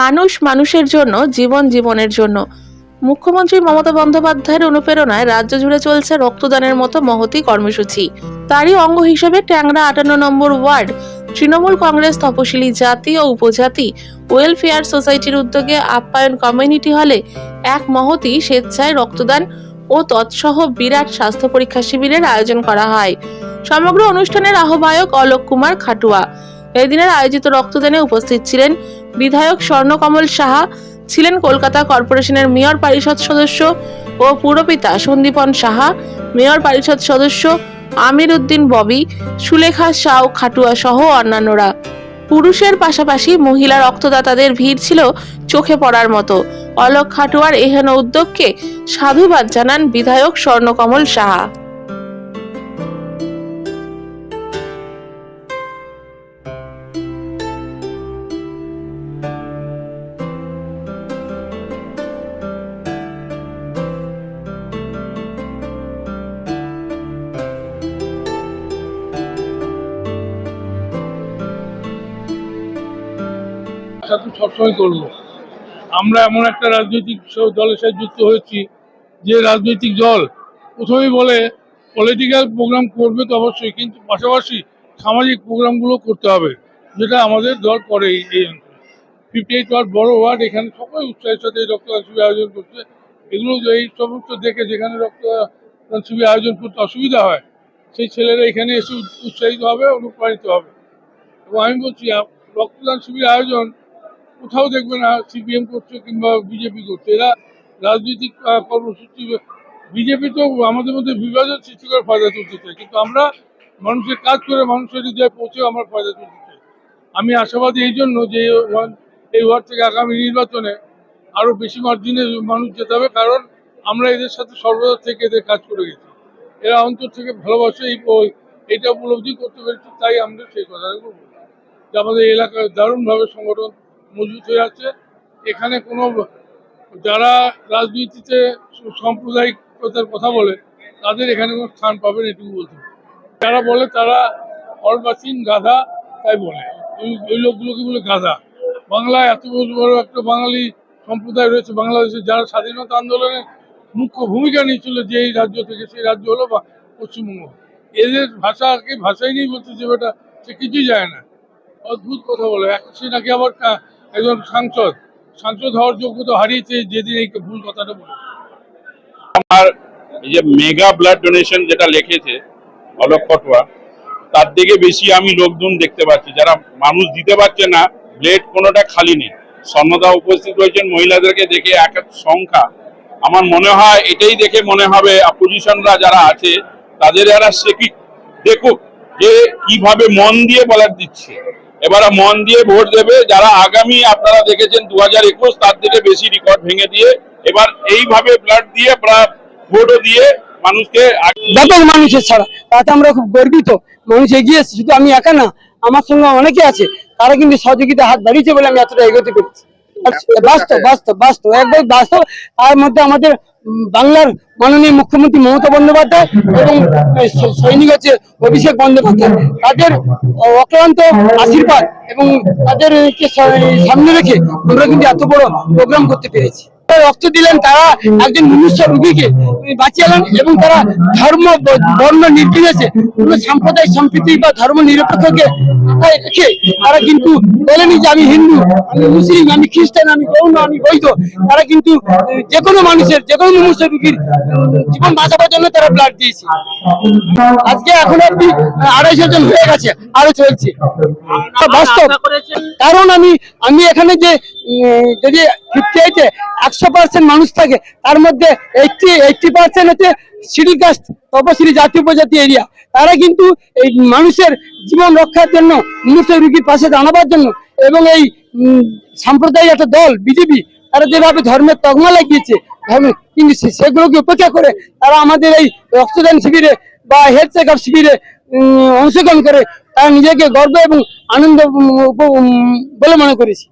মানুষ মানুষের জন্য, জীবন জীবনের জন্য। মুখ্যমন্ত্রী মমতা বন্দ্যোপাধ্যায়ের অনুপ্রেরণায় রাজ্য জুড়ে চলছে রক্তদানের মতো মহতি কর্মসূচি। তারই অঙ্গ হিসেবে ট্যাংরা আটান্ন নম্বর ওয়ার্ড, তৃণমূল কংগ্রেস তপশিলি জাতি ও উপজাতি ওয়েলফেয়ার সোসাইটির উদ্যোগে আপ্যায়ন কমিউনিটি হলে এক মহতি স্বেচ্ছায় রক্তদান ও তৎসহ বিরাট স্বাস্থ্য পরীক্ষা শিবিরের আয়োজন করা হয়। সমগ্র অনুষ্ঠানের আহ্বায়ক অলোক কুমার খাটুয়া। এদিনের আয়োজিত রক্তদানে উপস্থিত ছিলেন বিধায়ক স্বর্ণকমল সাহা ছিলেন কলকাতা কর্পোরেশনের মেয়র পরিষদ সদস্য ও পুরপিতা সন্দীপন সাহা, মেয়র পরিষদ সদস্য আমির উদ্দিন ববি, সুলেখা সাউ খাটুয়া সহ অন্যান্যরা। পুরুষের পাশাপাশি মহিলা রক্তদাতাদের ভিড় ছিল চোখে পড়ার মতো। অলোক খাটুয়ার এহেন উদ্যোগকে সাধুবাদ জানান বিধায়ক স্বর্ণকমল সাহা। আশা তো সবসময় করব। আমরা এমন একটা রাজনৈতিক দলের সাথে যুক্ত হয়েছি, যে রাজনৈতিক দল প্রথমেই বলে পলিটিক্যাল প্রোগ্রাম করবে তো অবশ্যই, কিন্তু পাশাপাশি সামাজিক প্রোগ্রামগুলো করতে হবে, যেটা আমাদের দল করে এই অঞ্চলে। ফিফটি এইট ওয়ার্ড, বড় ওয়ার্ড, এখানে সবাই উৎসাহের সাথে এই রক্তদান শিবির আয়োজন করছে। এগুলো এই সমস্ত দেখে যেখানে রক্তদান শিবির আয়োজন করতে অসুবিধা হয়, সেই ছেলেরা এখানে এসে উৎসাহিত হবে, অনুপ্রাণিত হবে। এবং আমি বলছি রক্তদান শিবির আয়োজন কোথাও দেখবে না সিপিএম করছে কিংবা বিজেপি করছে। এরা রাজনৈতিক কর্মসূচি বিজেপি তো আমাদের মধ্যে বিভাজন সৃষ্টি করে ফায়দা তুলতে চায়। কিন্তু আমরা মানুষের কাজ করে মানুষের হৃদয়ে পৌঁছে আমরা ফায়দা তুলতে চাই। আমি আশাবাদী এই জন্য যে এই ওয়ার্ড- থেকে আগামী নির্বাচনে আরও বেশি মার্জিনে মানুষ যেতে হবে, কারণ আমরা এদের সাথে সর্বদা থেকে এদের কাজ করে গেছি। এরা অন্তর থেকে ভালোবাসে, এই এটা উপলব্ধি করতে পেরেছি, তাই আমরা সেই কথাগুলো বলি যে আমাদের এলাকায় দারুণভাবে সংগঠন মজবুত হয়ে আছে। এখানে কোনো যারা রাজনীতিতে সাম্প্রদায়িকতার কথা বলে, তাদের এখানে কোনো স্থান পাবেন এটুকু বলতে। যারা বলে তারা অর্বাচীন গাধা তাই বলে। ওই লোকগুলোকে বলে গাধা। বাংলায় এত বড় একটা বাঙালি সম্প্রদায় রয়েছে বাংলাদেশে, যারা স্বাধীনতা আন্দোলনে মুখ্য ভূমিকা নিয়েছিল যে এই রাজ্য থেকে, সেই রাজ্য হলো পশ্চিমবঙ্গ। এদের ভাষাকে, ভাষাই নেই বলতে যে বেটা সে কিছুই যায় না। অদ্ভুত কথা বলে। সে নাকি আবার একজন সাংসদ। সাংসদ হওয়ার যোগ্যতা হারিয়েছে, যেদিন এই ভুল কথাটা বলে। আমার যে মেগা ব্লাড ডোনেশন যেটা লিখেছে, অলোক পটুয়া, তার থেকে বেশি আমি লোকজন দেখতে পাচ্ছি। যারা মানুষ দিতে পারছে না, ব্লেড কোনোটা খালি নেই। স্বর্ণদা উপস্থিত হয়েছেন মহিলাদেরকে দেখে এক এক সংখ্যা। আমার মনে হয় এটাই দেখে মনে হবে অপোজিশনরা যারা আছে, তাদের এরা শেখি দেখুক, যে কীভাবে মন দিয়ে বলার দিচ্ছে। এবারে মন দিয়ে ভোট দেবে। যারা আগামী আপনারা দেখেছেন দু হাজার একুশ, তার থেকে বেশি রেকর্ড ভেঙে দিয়ে এবার এইভাবে ব্লাড দিয়ে ভোট ভোটও দিয়ে মানুষকে ব্যাপক মানুষের ছাড়া। তাতে আমরা খুব গর্বিত। মানুষ এগিয়ে শুধু আমি একা না, আমার সঙ্গে অনেকে আছে। তারা কিন্তু সহযোগিতা হাত বাড়িয়েছে বলে আমি এতটা এগোতে পেরেছি। বাস্তব বাস্তব বাস্তব একদম বাস্তব। তার মধ্যে আমাদের বাংলার মাননীয় মুখ্যমন্ত্রী মমতা বন্দ্যোপাধ্যায় এবং সৈনিক আছে অভিষেক বন্দ্যোপাধ্যায়। তাদের অক্লান্ত আশীর্বাদ এবং তাদেরকে সামনে রেখে আমরা কিন্তু এত বড় প্রোগ্রাম করতে পেরেছি। রক্ত দিলেন তারা একজন মনুষ্য রোগীকে। বাঁচিয়েলেন এবং তারা ধর্ম বর্ণ নির্বিশেষে কোন সাম্প্রদায়িক সম্প্রীতি বা ধর্ম নিরপেক্ষকে তারা কিন্তু বলেনি যে আমি হিন্দু, আমি মুসলিম, আমি খ্রিস্টান, আমি আমি বৈধ। তারা কিন্তু যে কোনো মানুষের, যে কোনো জীবন বাঁচাবার জন্য তারা ব্লাড দিয়েছে। আজকে এখন অব্দি আড়াইশো জন হয়ে গেছে, আরও চলছে। বাস্তব। কারণ আমি আমি এখানে যে যদি একশো পার্সেন্ট মানুষ থাকে, তার মধ্যে এইটটি এইটটি পার্সেন্ট হচ্ছে শিডিউল কাস্ট, তপশিলি জাতি উপজাতি এরিয়া। তারা কিন্তু এই মানুষের জীবন রক্ষার জন্য মনুষ্য রুগীর পাশে দাঁড়াবার জন্য এবং এই সাম্প্রদায়িক একটা দল, বিজেপি, তারা যেভাবে ধর্মের তকমা লাগিয়েছে ধর্ম কিন্তু সেগুলোকে উপেক্ষা করে তারা আমাদের এই রক্তদান শিবিরে বা হেলথ চেক আপ শিবিরে অংশগ্রহণ করে তারা নিজেকে গর্ব এবং আনন্দ বলে মনে করেছি।